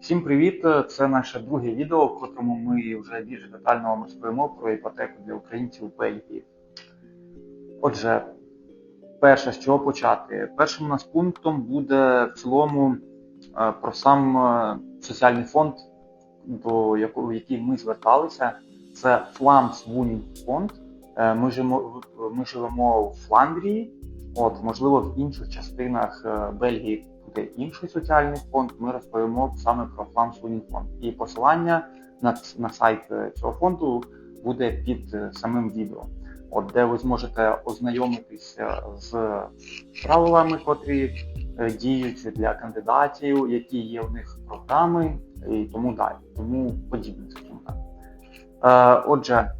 Всім привіт! Це наше друге відео, в котрому ми вже більш детально вам розповімо про іпотеку для українців у Бельгії. Отже, перше, з чого почати. Першим у нас пунктом буде в цілому е, про сам е, соціальний фонд, до якого який ми зверталися. Це фонд. Е, Ми живемо, ми живемо в Фландрії. От, можливо, в інших частинах Бельгії буде інший соціальний фонд. Ми розповімо саме про Woning фонд. І посилання на, на сайт е, цього фонду буде під е, самим відео, от де ви зможете ознайомитися з правилами, котрі е, діють для кандидатів, які є в них програми і тому далі, тому подібне, Отже,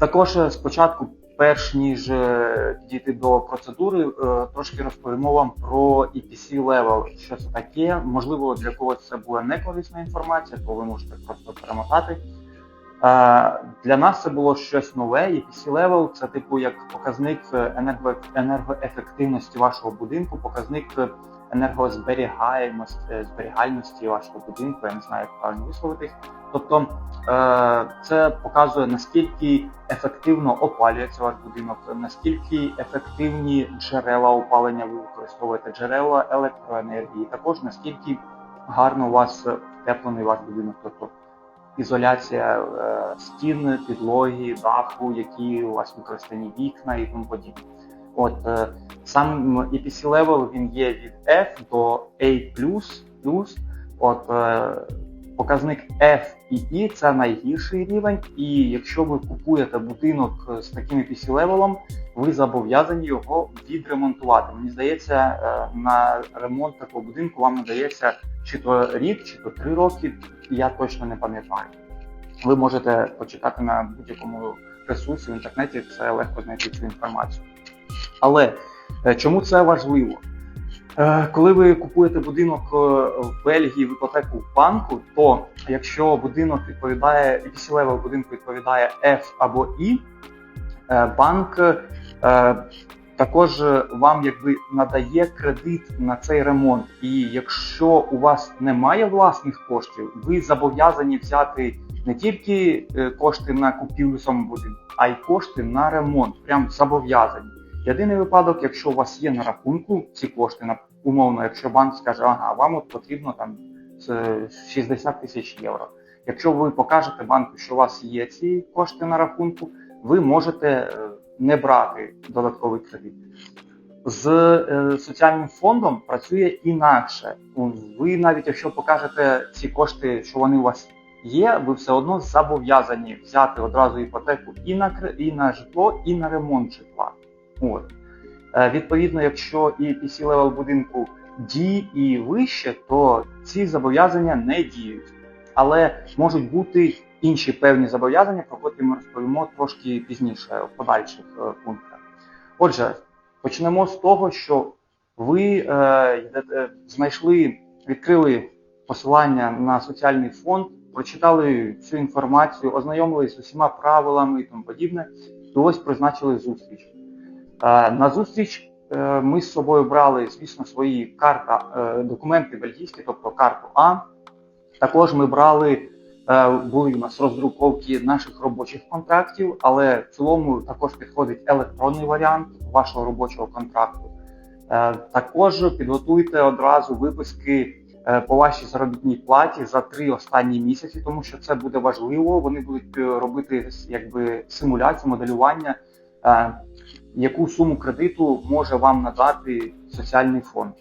також спочатку, перш ніж е, підійти до процедури, е, трошки розповімо вам про EPC Level, що це таке. Можливо, для когось це була некорисна інформація, то ви можете просто перемотати. Е, Для нас це було щось нове. EPC Level це типу як показник енерго- енергоефективності вашого будинку, показник е, енергозберігаємості е, зберігальності вашого будинку. Я не знаю, як правильно висловитись. Тобто е, це показує наскільки ефективно опалюється ваш будинок, наскільки ефективні джерела опалення ви використовуєте, джерела електроенергії, також наскільки гарно у вас втеплений ваш будинок, тобто ізоляція е, стін, підлоги, даху, які у вас використані вікна і тому подібне. От е, сам EPC Level він є від F до A++. От показник F і E – це найгірший рівень, і якщо ви купуєте будинок з таким EPC левелом, ви зобов'язані його відремонтувати. Мені здається, е, на ремонт такого будинку вам надається чи то рік, чи то три роки, я точно не пам'ятаю. Ви можете почитати на будь-якому ресурсі в інтернеті, це легко знайти цю інформацію. Але е, чому це важливо? Е, Коли ви купуєте будинок е, в Бельгії в іпотеку банку, то якщо будинок відповідає, level будинку відповідає F або E, е, банк також вам якби надає кредит на цей ремонт. І якщо у вас немає власних коштів, ви зобов'язані взяти не тільки кошти на купівлю самого будинку, а й кошти на ремонт. Прям зобов'язані. Єдиний випадок, якщо у вас є на рахунку ці кошти, умовно, якщо банк скаже, ага, вам от потрібно там 60 тисяч євро. Якщо ви покажете банку, що у вас є ці кошти на рахунку, ви можете е, не брати додатковий кредит. З е, соціальним фондом працює інакше. Ви навіть якщо покажете ці кошти, що вони у вас є, ви все одно зобов'язані взяти одразу іпотеку і на і на житло, і на ремонт житла. От. Е, Відповідно, якщо і PC левел будинку D і вище, то ці зобов'язання не діють. Але можуть бути інші певні зобов'язання, про котрі ми розповімо трошки пізніше в подальших е, пунктах. Отже, почнемо з того, що ви е, знайшли, відкрили посилання на соціальний фонд, прочитали всю інформацію, ознайомились з усіма правилами і тому подібне, і ось призначили зустріч. Е, На зустріч е, ми з собою брали, звісно, свої карта, е, документи бельгійські, тобто карту А. Також ми брали, були у нас роздруковки наших робочих контрактів, але в цілому також підходить електронний варіант вашого робочого контракту. Також підготуйте одразу виписки по вашій заробітній платі за три останні місяці, тому що це буде важливо. Вони будуть робити якби симуляцію, моделювання, яку суму кредиту може вам надати соціальний фонд.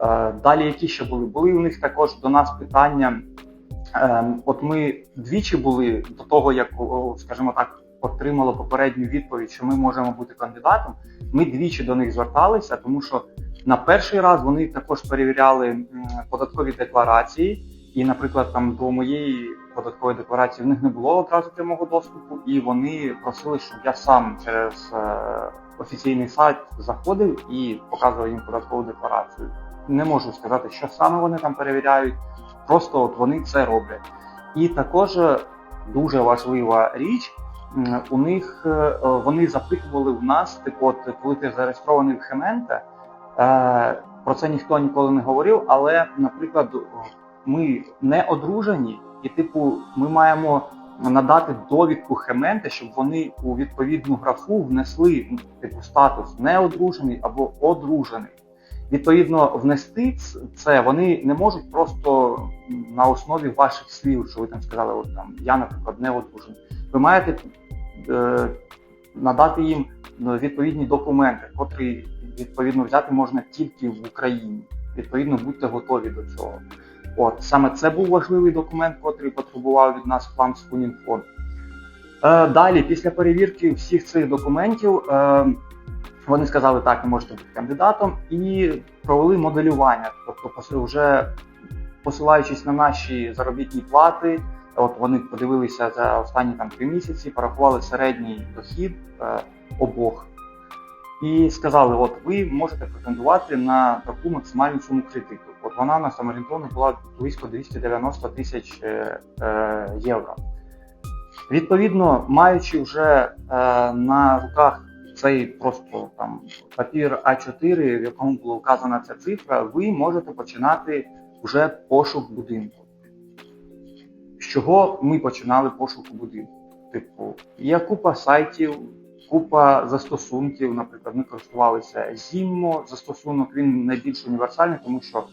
Е, Далі, які ще були? Були у них також до нас питання. е, От ми двічі були до того, як, скажімо так, отримали попередню відповідь, що ми можемо бути кандидатом. Ми двічі до них зверталися, тому що на перший раз вони також перевіряли податкові декларації. І, наприклад, там до моєї податкової декларації в них не було одразу прямого доступу, і вони просили, щоб я сам через е, офіційний сайт заходив і показував їм податкову декларацію. Не можу сказати, що саме вони там перевіряють, просто от вони це роблять. І також е, дуже важлива річ. У них е, вони запитували в нас, типу, от коли ти зареєстрований в Хементе, про це ніхто ніколи не говорив, але, наприклад, ми не одружені, і, типу, ми маємо надати довідку Хементе, щоб вони у відповідну графу внесли типу статус неодружений або одружений. Відповідно, внести це вони не можуть просто на основі ваших слів, що ви там сказали, от там я, наприклад, не одружений. Ви маєте е, надати їм ну, відповідні документи, котрі відповідно взяти можна тільки в Україні. Відповідно, будьте готові до цього. От саме це був важливий документ, котрий потребував від нас план Спунінфон. Е, далі, після перевірки всіх цих документів, е, вони сказали, так, ви можете бути кандидатом, і провели моделювання. Тобто, вже посилаючись на наші заробітні плати, от вони подивилися за останні там три місяці, порахували середній дохід е, обох. І сказали, от ви можете претендувати на таку максимальну суму кредиту. От вона у нас орієнтовно була близько 290 тисяч е, е, євро. Відповідно, маючи вже е, на руках цей просто там папір А4, в якому була вказана ця цифра, ви можете починати вже пошук будинку. З чого ми починали пошук будинку? Типу, є купа сайтів, купа застосунків. Наприклад, ми користувалися Zimmo, застосунок, він найбільш універсальний, тому що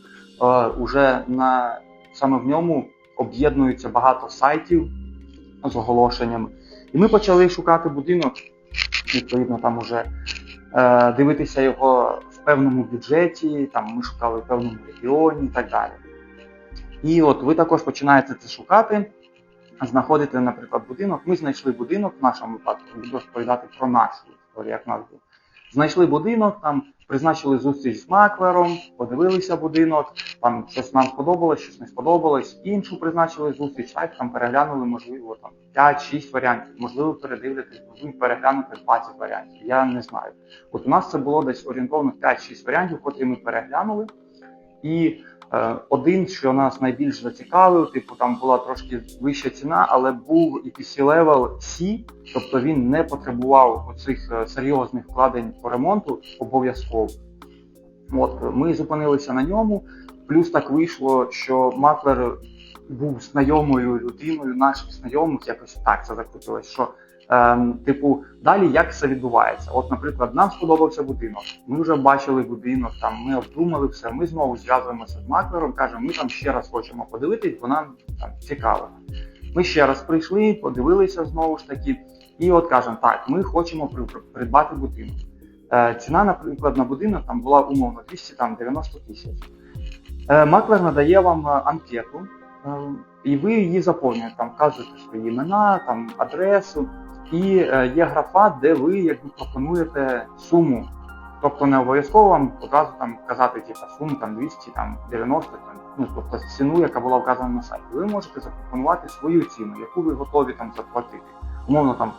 уже на саме в ньому об'єднується багато сайтів з оголошеннями. І ми почали шукати будинок, відповідно, там уже е, дивитися його в певному бюджеті, там ми шукали в певному регіоні і так далі. І от ви також починаєте це шукати, знаходите, наприклад, будинок. Ми знайшли будинок в нашому випадку, буду розповідати про нашу історію, як нас було. Знайшли будинок, там призначили зустріч з маклером, подивилися будинок, там щось нам сподобалось, щось не сподобалось. Іншу призначили зустріч, так там переглянули, можливо, там 5-6 варіантів, можливо, передивитись, можливо, переглянути 20 варіантів. Я не знаю. От у нас це було десь орієнтовно 5-6 варіантів, котрі ми переглянули. І один, що нас найбільш зацікавив, типу там була трошки вища ціна, але був EPC level C, тобто він не потребував оцих е, серйозних вкладень по ремонту обов'язково. От ми зупинилися на ньому. Плюс так вийшло, що маклер був знайомою людиною, наших знайомих, якось так це закрутилось. Що типу, далі як це відбувається? От, наприклад, нам сподобався будинок. Ми вже бачили будинок, там ми обдумали все. Ми знову зв'язуємося з маклером, кажемо, ми там ще раз хочемо подивитись, бо нам там цікаво. Ми ще раз прийшли, подивилися знову ж таки, і от кажемо, так, ми хочемо придбати будинок. Е, ціна, наприклад, на будинок там була умовно 290 тисяч. Е, Маклер надає вам е, анкету, е, і ви її заповнюєте, там вказуєте свої імена, там адресу, і е, є графа, де ви якби пропонуєте суму. Тобто не обов'язково вам одразу там казати типу, суму там 200, там 90, там, ну тобто ціну, яка була вказана на сайті. Ви можете запропонувати свою ціну, яку ви готові там заплатити. Умовно там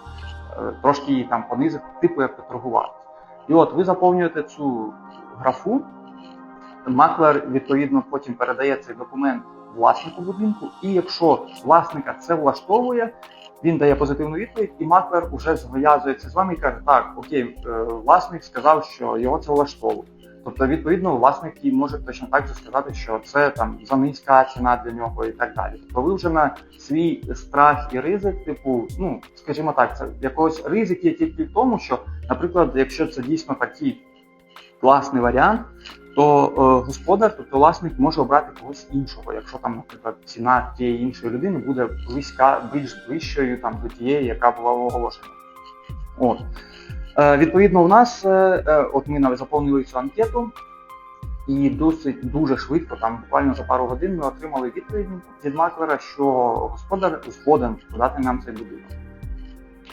е, трошки її там понизити, типу як поторгувати. І от ви заповнюєте цю графу, маклер відповідно потім передає цей документ власнику будинку, і якщо власника це влаштовує, він дає позитивну відповідь, і маклер вже зв'язується з вами і каже, так, окей, е, власник сказав, що його це влаштовує. Тобто, відповідно, власник і може точно так же сказати, що це там за низька ціна для нього і так далі. Тобто ви вже на свій страх і ризик, типу, ну скажімо так, це якогось ризик є тільки в тому, що, наприклад, якщо це дійсно такий класний варіант, то е, господар, тобто власник може обрати когось іншого, якщо там, наприклад, ціна тієї іншої людини буде близька, більш ближчою там до тієї, яка була оголошена. От. Е, відповідно, у нас, е, е, от ми заповнили цю анкету, і досить дуже швидко, там буквально за пару годин, ми отримали відповідь від маклера, що господар згоден продати нам цей будинок.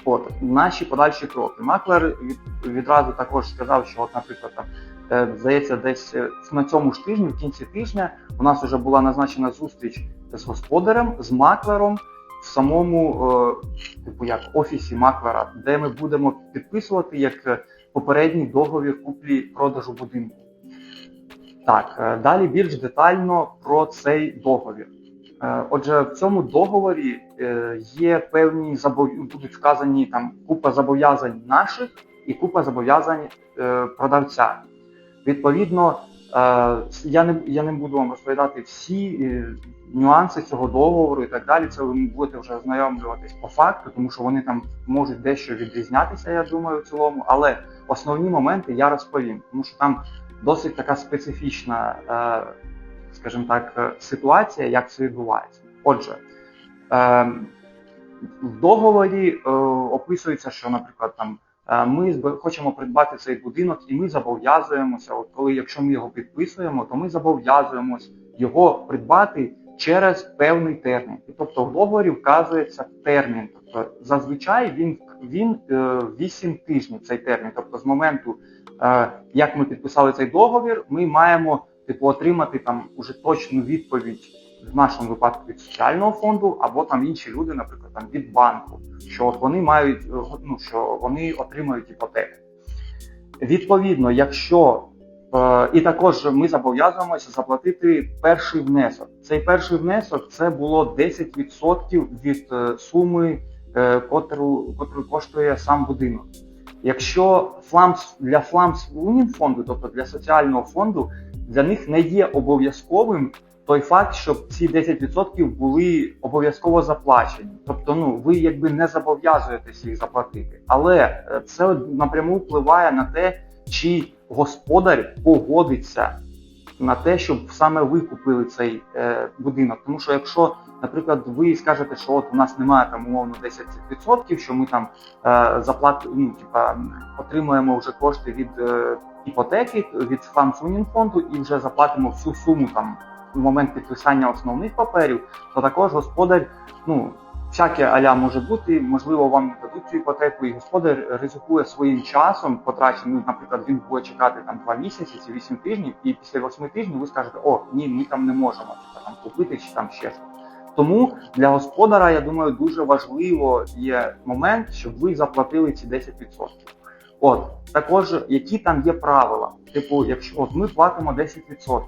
От наші подальші кроки. Маклер від, відразу також сказав, що, от, наприклад, там е, здається, десь е, на цьому ж тижні, в кінці тижня, у нас вже була назначена зустріч з господарем, з маклером в самому, е, типу, як офісі маклера, де ми будемо підписувати як попередній договір куплі-продажу будинку. Так, далі більш детально про цей договір. Е, Отже, в цьому договорі е, є певні будуть вказані там купа зобов'язань наших і купа зобов'язань е, продавця. Відповідно, Я не, я не буду вам розповідати всі нюанси цього договору і так далі. Це ви будете вже ознайомлюватись по факту, тому що вони там можуть дещо відрізнятися, я думаю, в цілому. Але основні моменти я розповім, тому що там досить така специфічна, скажімо так, е, ситуація, як це відбувається. Отже, е, в договорі е, описується, що, наприклад, там е, ми хочемо придбати цей будинок, і ми зобов'язуємося. От коли, якщо ми його підписуємо, то ми зобов'язуємось його придбати через певний термін. Тобто в договорі вказується термін. Тобто зазвичай він він е, 8 тижнів цей термін. Тобто, з моменту, як ми підписали цей договір, ми маємо типу отримати там уже точну відповідь в нашому випадку від соціального фонду, або там інші люди, наприклад, там від банку, що от вони мають е, ну, що вони отримають іпотеку. Відповідно, якщо е, і також ми зобов'язуємося заплатити перший внесок. Цей перший внесок це було 10% від е, суми, е, котру, котру коштує сам будинок. Якщо фламс для фламс фонду, тобто для соціального фонду, для них не є обов'язковим той факт, щоб ці 10% були обов'язково заплачені. Тобто, ну ви якби не зобов'язуєтесь їх заплатити, але е, це напряму впливає на те, чи господар погодиться на те, щоб саме ви купили цей е, будинок. Тому що якщо, наприклад, ви скажете, що от у нас немає там умовно 10%, що ми там е, заплат, ну, типа, отримуємо вже кошти від е, іпотеки, від фонду і вже заплатимо всю суму там в момент підписання основних паперів, то також господар, ну всяке аля може бути, можливо, вам дадуть цю іпотеку, і господар ризикує своїм часом потраченим. Наприклад, він буде чекати там два місяці чи вісім тижнів, і після восьми тижнів ви скажете, о, ні, ми там не можемо типу, там купити чи там ще щось. Тому для господара, я думаю, дуже важливо є момент, щоб ви заплатили ці 10%. От також які там є правила. Типу, якщо от ми платимо 10%,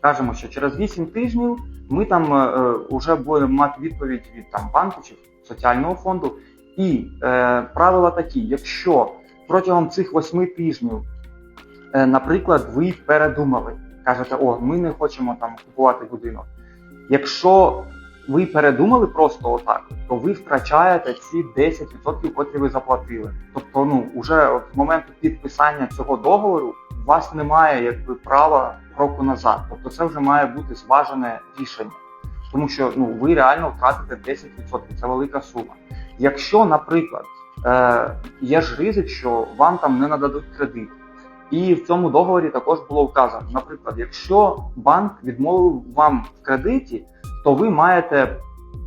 кажемо, що через 8 тижнів ми там е, вже будемо мати відповідь від там банку чи соціального фонду. І е, правила такі: якщо протягом цих 8 тижнів, е, наприклад, ви передумали, кажете, о, ми не хочемо там купувати будинок. Якщо ви передумали просто отак, то ви втрачаєте ці 10%, котрі ви заплатили. Тобто, ну уже от з моменту підписання цього договору у вас немає якби права кроку назад. Тобто це вже має бути зважене рішення. Тому що ну ви реально втратите 10%, це велика сума. Якщо, наприклад, е, є ж ризик, що вам там не нададуть кредит. І в цьому договорі також було вказано, наприклад, якщо банк відмовив вам в кредиті, то ви маєте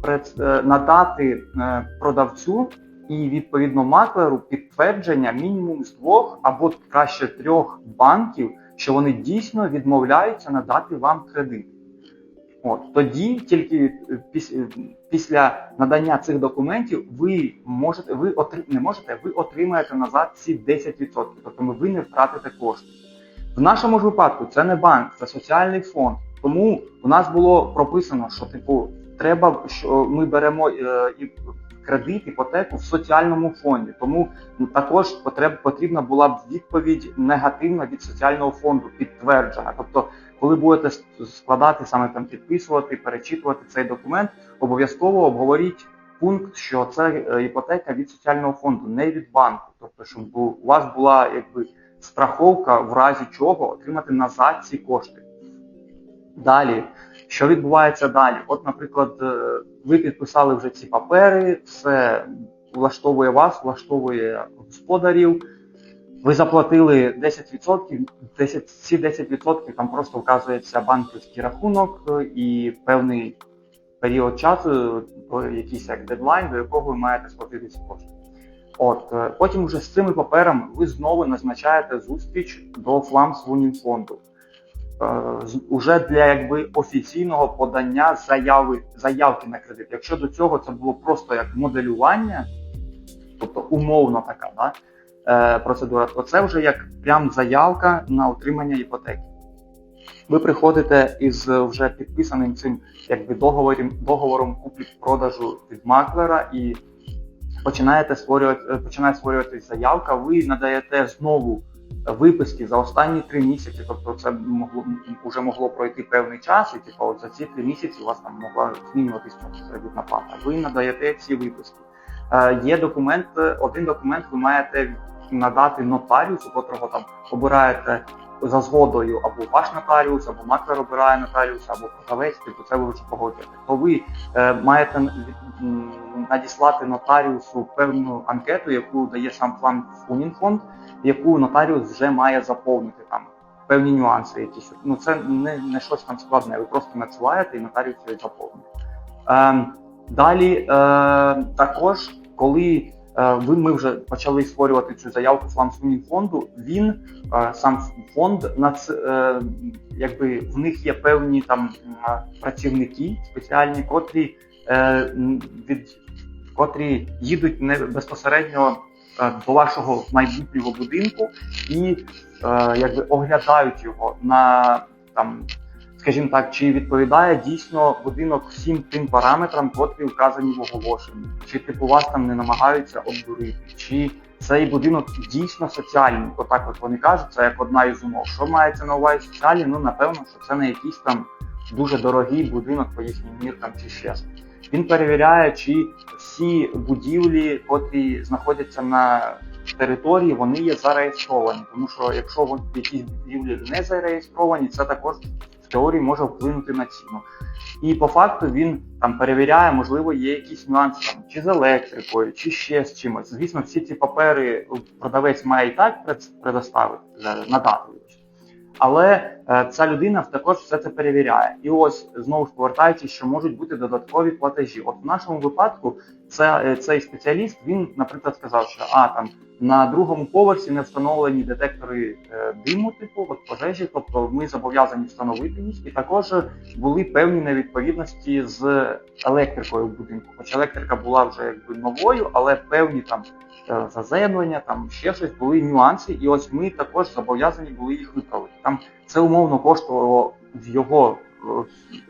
е, надати е, продавцю і відповідно маклеру підтвердження мінімум з двох або краще трьох банків, що вони дійсно відмовляються надати вам кредит. От тоді тільки е, е, після надання цих документів ви можете, ви отри, не можете, ви отримаєте назад ці 10%, тобто ви не втратите кошти. В нашому ж випадку це не банк, це соціальний фонд. Тому у нас було прописано, що типу треба, що ми беремо е, і кредит, іпотеку в соціальному фонді. Тому ну, також потрібна була б відповідь негативна від соціального фонду, підтверджена. Тобто, коли будете складати саме там підписувати, перечитувати цей документ, обов'язково обговоріть пункт, що це е, іпотека від соціального фонду, не від банку. Тобто, щоб у вас була якби страховка в разі чого отримати назад ці кошти. Далі, що відбувається далі? От, наприклад, е, ви підписали вже ці папери, все влаштовує вас, влаштовує господарів. Ви заплатили 10%, 10, ці 10% там просто вказується банківський рахунок е, і певний період часу, якийсь як дедлайн, до якого ви маєте сплатити ці кошти. От е, потім вже з цими паперами ви знову назначаєте зустріч до Фламс фонду. Е, Уже для якби офіційного подання заяви заявки на кредит. Якщо до цього це було просто як моделювання, тобто умовно така да, е, процедура, то це вже як прям заявка на отримання іпотеки. Ви приходите із вже підписаним цим якби договором, договором куплі-продажу від маклера і починаєте створювати, е, починає створюватися заявка. Ви надаєте знову виписки за останні три місяці, тобто це могло вже могло пройти певний час, і типу, от за ці три місяці у вас там могла змінюватися кредитна плата. Ви надаєте ці виписки. Е, є документ, один документ ви маєте надати нотаріусу, котрого там обираєте за згодою або ваш нотаріус, або маклер обирає нотаріус, або продавець, типу це ви вже погоджуєте. То ви е, маєте надіслати нотаріусу певну анкету, яку дає сам план Фунінфонд, яку нотаріус вже має заповнити там. Певні нюанси якісь. Ну це не, не щось там складне. Ви просто надсилаєте і нотаріус її. Е, далі е, також, коли ми вже почали створювати цю заявку фонду, він е, сам фонд е, якби в них є певні там е, працівники спеціальні, котрі е, від котрі їдуть не безпосередньо е, до вашого майбутнього будинку і е, якби оглядають його на там, скажімо так, чи відповідає дійсно будинок всім тим параметрам, котрі вказані в оголошенні, чи типу вас там не намагаються обдурити, чи цей будинок дійсно соціальний. Отак от вони кажуть, це як одна із умов. Що мається на увазі соціальний? Ну напевно, що це не якийсь там дуже дорогий будинок по їхнім міркам чи ще. Він перевіряє, чи всі будівлі, котрі знаходяться на території, вони є зареєстровані. Тому що якщо якісь будівлі не зареєстровані, це також теорії може вплинути на ціну. І по факту він там перевіряє, можливо, є якісь нюанси там, чи з електрикою, чи ще з чимось. Звісно, всі ці папери продавець має і так предоставити, надати. Але е, ця людина також все це перевіряє. І ось знову ж повертаючись, що можуть бути додаткові платежі. От в нашому випадку це, е, цей спеціаліст, він, наприклад, сказав, що а там на другому поверсі не встановлені детектори е, диму, типу от пожежі, тобто ми зобов'язані встановити їх, і також були певні невідповідності з електрикою в будинку. Хоч електрика була вже якби новою, але певні там е, заземлення, там ще щось були нюанси, і ось ми також зобов'язані були їх виправити. Там це умовно коштувало в його,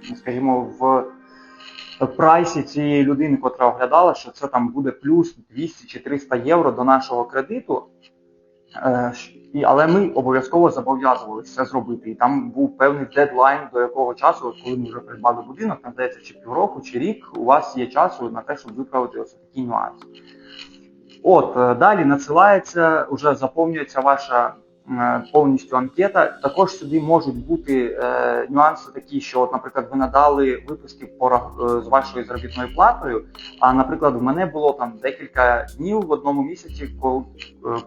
е, скажімо, в прайсі цієї людини, котра оглядала, що це там буде плюс 200 чи 300 євро до нашого кредиту. Е, але ми обов'язково зобов'язувалися це зробити. І там був певний дедлайн, до якого часу, коли ми вже придбали будинок, нам здається, чи півроку, чи рік, у вас є часу на те, щоб виправити ось такі нюанси. От, е, далі надсилається, вже заповнюється ваша повністю анкета. Також сюди можуть бути е, нюанси такі, що, от, наприклад, ви надали виписки порах е, з вашою заробітною платою. А, наприклад, в мене було там декілька днів в одному місяці, коли,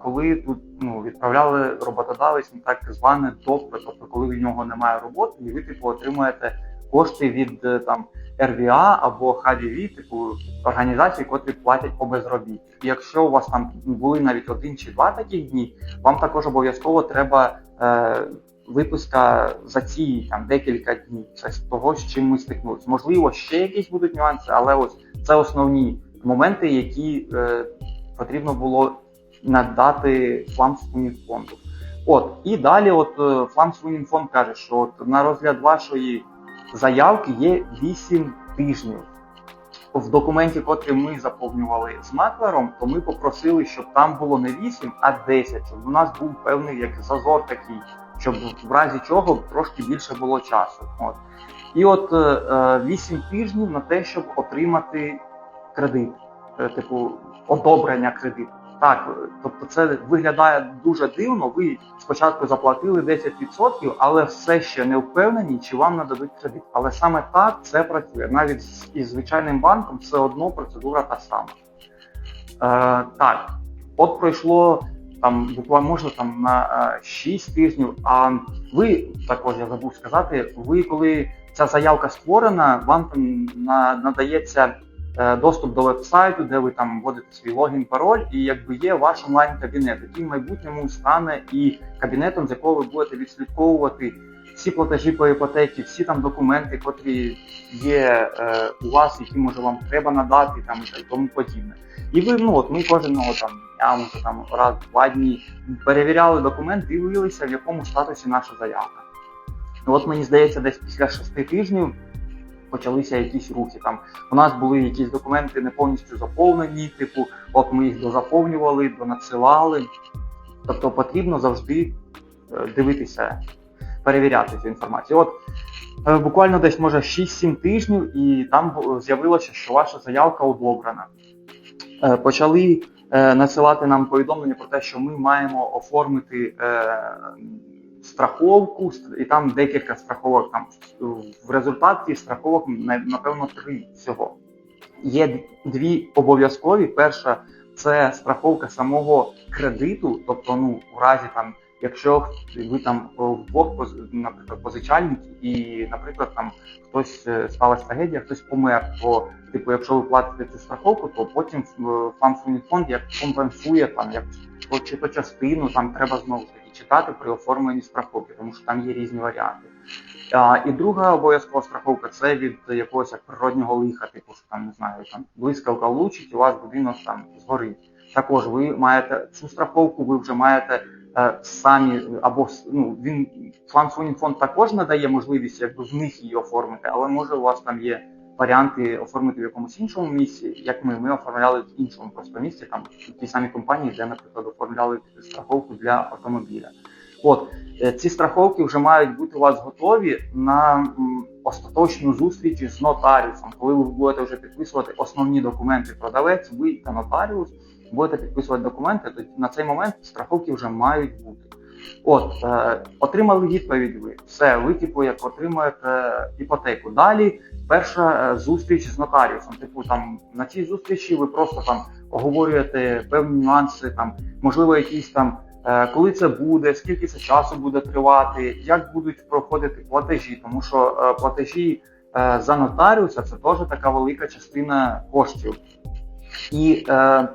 коли тут ну, відправляли роботодавець на так зване допит, тобто коли в нього немає роботи, і ви типу отримуєте кошти від е, там РВА або ХДВ, типу організацій, котрі платять по безробітті. І якщо у вас там були навіть один чи два таких дні, вам також обов'язково треба е, виписка за ці там декілька днів. Це з того, з чим ми стикнулися. Можливо, ще якісь будуть нюанси, але ось це основні моменти, які е, потрібно було надати фламсунінг фонду. От і далі, от фламсунінг фонд каже, що от на розгляд вашої заявки є 8 тижнів. В документі, котрий ми заповнювали з маклером, то ми попросили, щоб там було не 8, а 10, щоб у нас був певний як зазор такий, щоб в разі чого трошки більше було часу. От. І от е, е, 8 тижнів на те, щоб отримати кредит, е, типу одобрення кредиту. Так, е, тобто це виглядає дуже дивно. Ви спочатку заплатили 10%, але все ще не впевнені, чи вам нададуть кредит. Але саме так це працює. Навіть із звичайним банком все одно процедура та сама. Е, так, от пройшло там буквально може там на е, 6 тижнів. А ви також я забув сказати, ви коли ця заявка створена, вам там на, надається е, доступ до веб-сайту, де ви там вводите свій логін, пароль, і якби є ваш онлайн-кабінет, який в майбутньому стане і кабінетом, з якого ви будете відслідковувати всі платежі по іпотеці, всі там документи, котрі є е, у вас, які може вам треба надати, там і тому подібне. І ви, ну от ми кожного там дня, може там раз, два дні перевіряли документ, дивилися, в якому статусі наша заявка. От мені здається, десь після шести тижнів почалися якісь рухи. Там у нас були якісь документи не повністю заповнені, типу, от ми їх дозаповнювали, донадсилали. Тобто потрібно завжди е, дивитися, перевіряти цю інформацію. От е, буквально десь може 6-7 тижнів, і там з'явилося, що ваша заявка одобрена. Е, Почали надсилати нам повідомлення про те, що ми маємо оформити страховку, і там декілька страховок. Там в результаті страховок напевно три всього. Є дві обов'язкові. Перша це страховка самого кредиту, тобто, ну, в разі там, якщо ви там вдвох, наприклад, позичальники, і, наприклад, там хтось е, сталася трагедія, хтось помер, то, типу, якщо ви платите цю страховку, то потім е, фонд як компенсує там, як то, чи то частину, там треба знову таки читати при оформленні страховки, тому що там є різні варіанти. А, і друга обов'язкова страховка це від якогось як природнього лиха, типу, що там не знаю, там блискавка влучить, у вас будинок там згорить. Також ви маєте цю страховку, ви вже маєте самі або ну він фланцунін фонд також надає можливість якби в них її оформити, але може у вас там є варіанти оформити в якомусь іншому місці, як ми, ми оформляли в іншому просто місці, там в тій самій компанії, де, наприклад, оформляли страховку для автомобіля. От е, ці страховки вже мають бути у вас готові на остаточну зустріч з нотаріусом, коли ви будете вже підписувати основні документи продавець, ви та нотаріус будете підписувати документи, то на цей момент страховки вже мають бути. От, е, отримали відповідь ви. Все, ви, типу, як отримаєте іпотеку. Далі перша е, зустріч з нотаріусом. Типу, там на цій зустрічі ви просто там оговорюєте певні нюанси, там, можливо, якісь там. е, Коли це буде, скільки це часу буде тривати, як будуть проходити платежі, тому що е, платежі за нотаріуса це теж така велика частина коштів. І, е,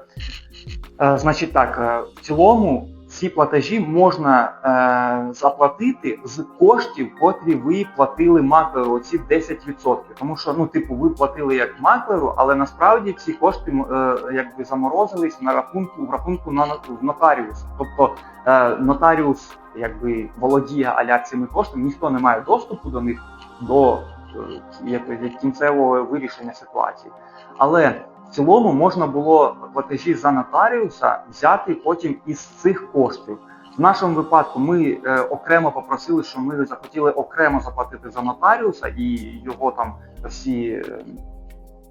е, значить так, е, в цілому ці платежі можна е, заплатити з коштів, котрі ви платили маклеру, оці 10%. Тому що, ну, типу, ви платили як маклеру, але насправді ці кошти е, якби заморозились на рахунку в рахунку на в нотаріуса. Тобто е, нотаріус якби володіє аля цими коштами, ніхто не має доступу до них до е, якби, кінцевого вирішення ситуації. Але цілому можна було платежі за нотаріуса взяти потім із цих коштів. В нашому випадку ми е, окремо попросили, що ми захотіли окремо заплатити за нотаріуса і його там всі е,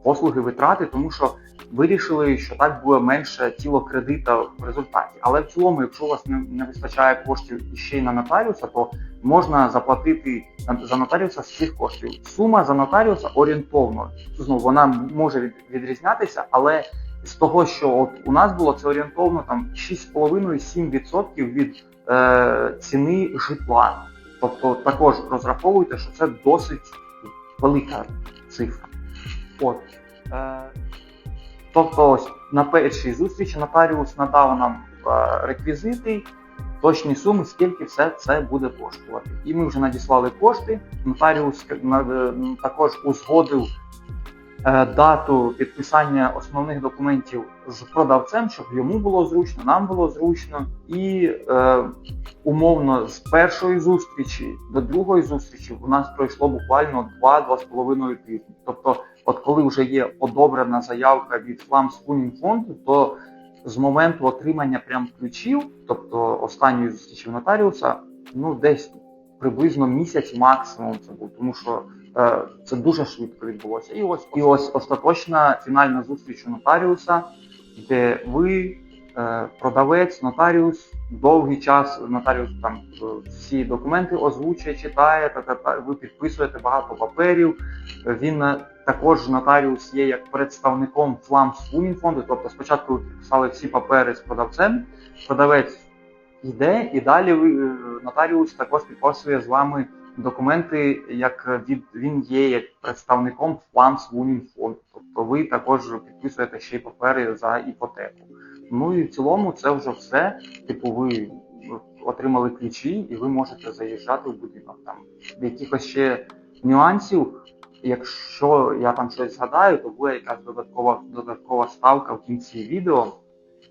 послуги, витрати, тому що вирішили, що так буде менше тіло кредита в результаті. Але в цілому, якщо у вас не, не вистачає коштів ще й на нотаріуса, то можна заплатити за нотаріуса з цих коштів. Сума за нотаріуса орієнтовно. Знову вона може від- відрізнятися, але з того, що от у нас було це орієнтовно там 6,5-7% від е, ціни житла. Тобто також розраховуйте, що це досить велика цифра. От. Е, тобто, ось на першій зустрічі нотаріус надав нам е, реквізити, точні суми, скільки все це буде коштувати. І ми вже надіслали кошти. Нотаріус е, також узгодив е, дату підписання основних документів з продавцем, щоб йому було зручно, нам було зручно, і е, умовно з першої зустрічі до другої зустрічі у нас пройшло буквально 2-2,5 тижні. Тобто, от коли вже є одобрена заявка від фонду, то з моменту отримання прям ключів, тобто останньої зустрічі нотаріуса, ну десь приблизно місяць максимум це був, тому що е, це дуже швидко відбулося. І ось і ось остаточна фінальна зустріч у нотаріуса, де ви, е, продавець, нотаріус, довгий час нотаріус там е, всі документи озвучує, читає, та, та, та, ви підписуєте багато паперів. Він е, також нотаріус є як представником Flams Funding фонду, тобто спочатку ви підписали всі папери з продавцем, продавець йде, і далі е, нотаріус також підписує з вами документи, як від він є як представником Flams Funding фонду. Тобто ви також підписуєте ще й папери за іпотеку. Ну і в цілому це вже все. Типу, ви отримали ключі, і ви можете заїжджати в будинок. Там якихось ще нюансів. Якщо я там щось згадаю, то буде якась додаткова додаткова ставка в кінці відео,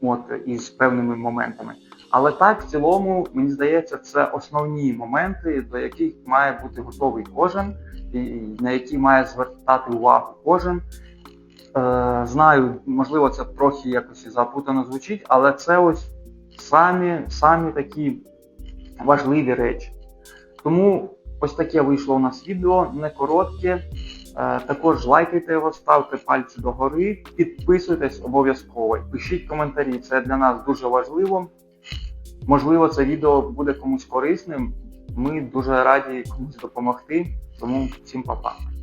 от із певними моментами. Але так, в цілому, мені здається, це основні моменти, до яких має бути готовий кожен, і на які має звертати увагу кожен. Е, знаю, можливо, це трохи якось запутано звучить, але це ось самі, самі такі важливі речі. Тому ось таке вийшло у нас відео, не коротке. Е, Також лайкайте його, ставте пальці догори, підписуйтесь обов'язково. Пишіть коментарі, це для нас дуже важливо. Можливо, це відео буде комусь корисним. Ми дуже раді комусь допомогти. Тому всім па-па.